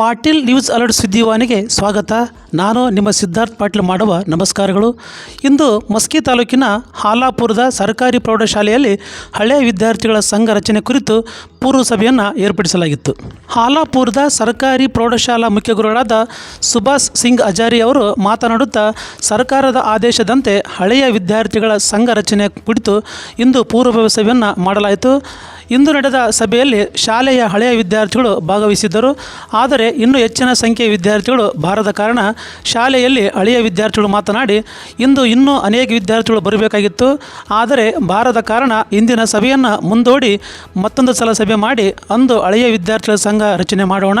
Patil news alert ಸುದ್ದಿವಾಹಿನಿಗೆ ಸ್ವಾಗತ. ನಾನು ನಿಮ್ಮ ಸಿದ್ಧಾರ್ಥ್ ಪಾಟೀಲ್ ಮಾಡುವ ನಮಸ್ಕಾರಗಳು. ಇಂದು ಮಸ್ಕಿ ತಾಲೂಕಿನ ಹಾಲಾಪುರದ ಸರ್ಕಾರಿ ಪ್ರೌಢಶಾಲೆಯಲ್ಲಿ ಹಳೆಯ ವಿದ್ಯಾರ್ಥಿಗಳ ಸಂಘ ರಚನೆ ಕುರಿತು ಪೂರ್ವ ಸಭೆಯನ್ನು ಏರ್ಪಡಿಸಲಾಗಿತ್ತು. ಹಾಲಾಪುರದ ಸರ್ಕಾರಿ ಪ್ರೌಢಶಾಲಾ ಮುಖ್ಯ ಗುರುಗಳಾದ ಸುಭಾಷ್ ಸಿಂಗ್ ಅಜಾರಿ ಅವರು ಮಾತನಾಡುತ್ತಾ, ಸರ್ಕಾರದ ಆದೇಶದಂತೆ ಹಳೆಯ ವಿದ್ಯಾರ್ಥಿಗಳ ಸಂಘ ರಚನೆ ಕುರಿತು ಇಂದು ಪೂರ್ವಭಾವಿ ಸಭೆಯನ್ನು ಮಾಡಲಾಯಿತು. ಇಂದು ನಡೆದ ಸಭೆಯಲ್ಲಿ ಶಾಲೆಯ ಹಳೆಯ ವಿದ್ಯಾರ್ಥಿಗಳು ಭಾಗವಹಿಸಿದ್ದರು. ಆದರೆ ಇನ್ನೂ ಹೆಚ್ಚಿನ ಸಂಖ್ಯೆಯ ವಿದ್ಯಾರ್ಥಿಗಳು ಬಾರದ ಕಾರಣ ಶಾಲೆಯಲ್ಲಿ ಹಳೆಯ ವಿದ್ಯಾರ್ಥಿಗಳು ಮಾತನಾಡಿ, ಇಂದು ಇನ್ನೂ ಅನೇಕ ವಿದ್ಯಾರ್ಥಿಗಳು ಬರಬೇಕಾಗಿತ್ತು. ಆದರೆ ಬಾರದ ಕಾರಣ ಇಂದಿನ ಸಭೆಯನ್ನು ಮುಂದೋಡಿ ಮತ್ತೊಂದು ಸಲ ಸಭೆ ಮಾಡಿ ಅಂದು ಹಳೆಯ ವಿದ್ಯಾರ್ಥಿಗಳ ಸಂಘ ರಚನೆ ಮಾಡೋಣ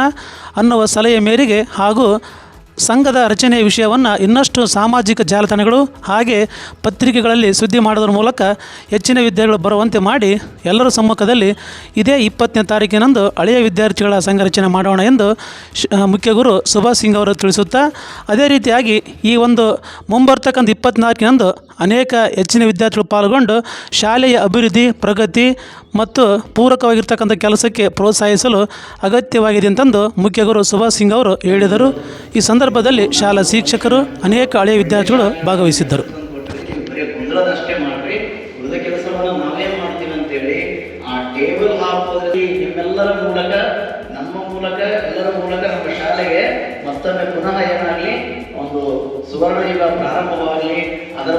ಅನ್ನುವ ಸಲಹೆ ಮೇರೆಗೆ ಹಾಗೂ ಸಂಘದ ರಚನೆಯ ವಿಷಯವನ್ನು ಇನ್ನಷ್ಟು ಸಾಮಾಜಿಕ ಜಾಲತಾಣಗಳು ಹಾಗೆ ಪತ್ರಿಕೆಗಳಲ್ಲಿ ಸುದ್ದಿ ಮಾಡೋದ್ರ ಮೂಲಕ ಹೆಚ್ಚಿನ ವಿದ್ಯಾರ್ಥಿಗಳು ಬರುವಂತೆ ಮಾಡಿ ಎಲ್ಲರ ಸಮ್ಮುಖದಲ್ಲಿ ಇದೇ ಇಪ್ಪತ್ತನೇ ತಾರೀಕಿನಂದು ಹಳೆಯ ವಿದ್ಯಾರ್ಥಿಗಳ ಸಂಘ ರಚನೆ ಮಾಡೋಣ ಎಂದು ಮುಖ್ಯಗುರು ಮುಖ್ಯ ಗುರು ಸುಭಾಷ್ ಸಿಂಗ್ ಅವರು ತಿಳಿಸುತ್ತಾ, ಅದೇ ರೀತಿಯಾಗಿ ಈ ಒಂದು ಮುಂಬರ್ತಕ್ಕಂಥ ಇಪ್ಪತ್ನಾಲ್ಕಿನಂದು ಅನೇಕ ಹೆಚ್ಚಿನ ವಿದ್ಯಾರ್ಥಿಗಳು ಪಾಲ್ಗೊಂಡು ಶಾಲೆಯ ಅಭಿವೃದ್ಧಿ, ಪ್ರಗತಿ ಮತ್ತು ಪೂರಕವಾಗಿರ್ತಕ್ಕಂಥ ಕೆಲಸಕ್ಕೆ ಪ್ರೋತ್ಸಾಹಿಸಲು ಅಗತ್ಯವಾಗಿದೆ ಅಂತಂದು ಮುಖ್ಯ ಗುರು ಸುಭಾಷ್ ಸಿಂಗ್ ಅವರು ಹೇಳಿದರು. ಈ ಸಂದರ್ಭದಲ್ಲಿ ಶಾಲಾ ಶಿಕ್ಷಕರು ಅನೇಕ ಹಳೆಯ ವಿದ್ಯಾರ್ಥಿಗಳು ಭಾಗವಹಿಸಿದ್ದರು. ನಾವು ನಾವೇ ಮತ್ತೊಮ್ಮೆ ಪುನಃ ಒಂದು ಪ್ರಾರಂಭವಾಗಲಿ. ಅದರ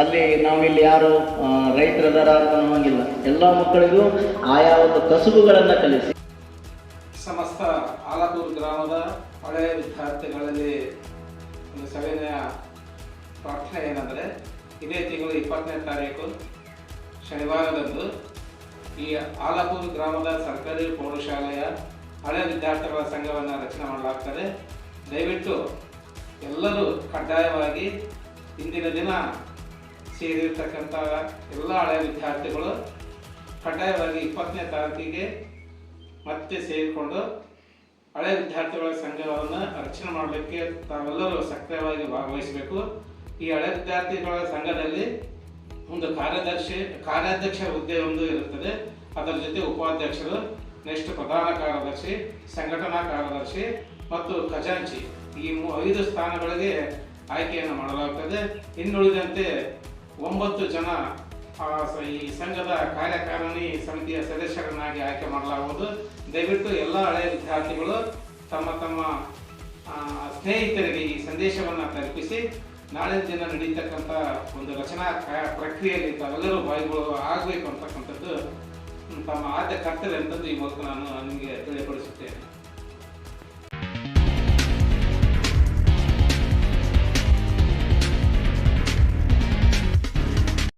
ಅಲ್ಲಿ ಇಲ್ಲಿ ಯಾರು ರೈತರದಾರ ಅನ್ನೋಂಗಿಲ್ಲ ಎಲ್ಲ ಮಕ್ಕಳಿಗೂ ಆಯಾ ಒಂದು ಕಸುಬುಗಳನ್ನು ಕಲಿಸಿ. ಗ್ರಾಮದ ಹಳೆಯ ವಿದ್ಯಾರ್ಥಿಗಳಲ್ಲಿ ಒಂದು ಸವಿನಯ ಪ್ರಾರ್ಥನೆ ಏನಂದರೆ, ಇದೇ ತಿಂಗಳು ಇಪ್ಪತ್ತನೇ ತಾರೀಕು, ಶನಿವಾರದಂದು ಈ ಆಲಪುರ ಗ್ರಾಮದ ಸರ್ಕಾರಿ ಪ್ರೌಢಶಾಲೆಯ ಹಳೆಯ ವಿದ್ಯಾರ್ಥಿಗಳ ಸಂಘವನ್ನು ರಚನೆ ಮಾಡಲಾಗ್ತದೆ. ದಯವಿಟ್ಟು ಎಲ್ಲರೂ ಕಡ್ಡಾಯವಾಗಿ ಇಂದಿನ ದಿನ ಸೇರಿರ್ತಕ್ಕಂಥ ಎಲ್ಲ ಹಳೆಯ ವಿದ್ಯಾರ್ಥಿಗಳು ಕಡ್ಡಾಯವಾಗಿ ಇಪ್ಪತ್ತನೇ ತಾರೀಕಿಗೆ ಮತ್ತೆ ಸೇರಿಕೊಂಡು ಹಳೆ ವಿದ್ಯಾರ್ಥಿಗಳ ಸಂಘವನ್ನು ರಚನೆ ಮಾಡಲಿಕ್ಕೆ ತಾವೆಲ್ಲರೂ ಸಕ್ರಿಯವಾಗಿ ಭಾಗವಹಿಸಬೇಕು. ಈ ಹಳೆ ವಿದ್ಯಾರ್ಥಿಗಳ ಸಂಘದಲ್ಲಿ ಒಂದು ಕಾರ್ಯದರ್ಶಿ ಕಾರ್ಯಾಧ್ಯಕ್ಷ ಹುದ್ದೆ ಒಂದು ಇರುತ್ತದೆ. ಅದರ ಜೊತೆ ಉಪಾಧ್ಯಕ್ಷರು, ನೆಕ್ಸ್ಟ್ ಪ್ರಧಾನ ಕಾರ್ಯದರ್ಶಿ, ಸಂಘಟನಾ ಕಾರ್ಯದರ್ಶಿ ಮತ್ತು ಖಜಾಂಚಿ. ಈ ಐದು ಸ್ಥಾನಗಳಿಗೆ ಆಯ್ಕೆಯನ್ನು ಮಾಡಲಾಗುತ್ತದೆ ಇನ್ನುಳಿದಂತೆ ಒಂಬತ್ತು ಜನ ಈ ಸಂಘದ ಕಾರ್ಯಕಾರಿಣಿ ಸಮಿತಿಯ ಸದಸ್ಯರನ್ನಾಗಿ ಆಯ್ಕೆ ಮಾಡಲಾಗುವುದು. ದಯವಿಟ್ಟು ಎಲ್ಲ ಹಳೆಯ ವಿದ್ಯಾರ್ಥಿಗಳು ತಮ್ಮ ತಮ್ಮ ಸ್ನೇಹಿತರಿಗೆ ಈ ಸಂದೇಶವನ್ನು ತಲುಪಿಸಿ. ನಾಳೆ ದಿನ ನಡೀತಕ್ಕಂಥ ಒಂದು ರಚನಾ ಪ್ರಕ್ರಿಯೆಯಲ್ಲಿ ತಾವೆಲ್ಲರೂ ಭಾಗಿಗಳು ಆಗಬೇಕು ಅಂತಕ್ಕಂಥದ್ದು ತಮ್ಮ ಆದ್ಯ ಕರ್ತವ್ಯ ಅಂತದ್ದು ಈ ಮೂಲಕ ನಾನು ನಿಮಗೆ ತಿಳಿಯಪಡಿಸುತ್ತೇನೆ.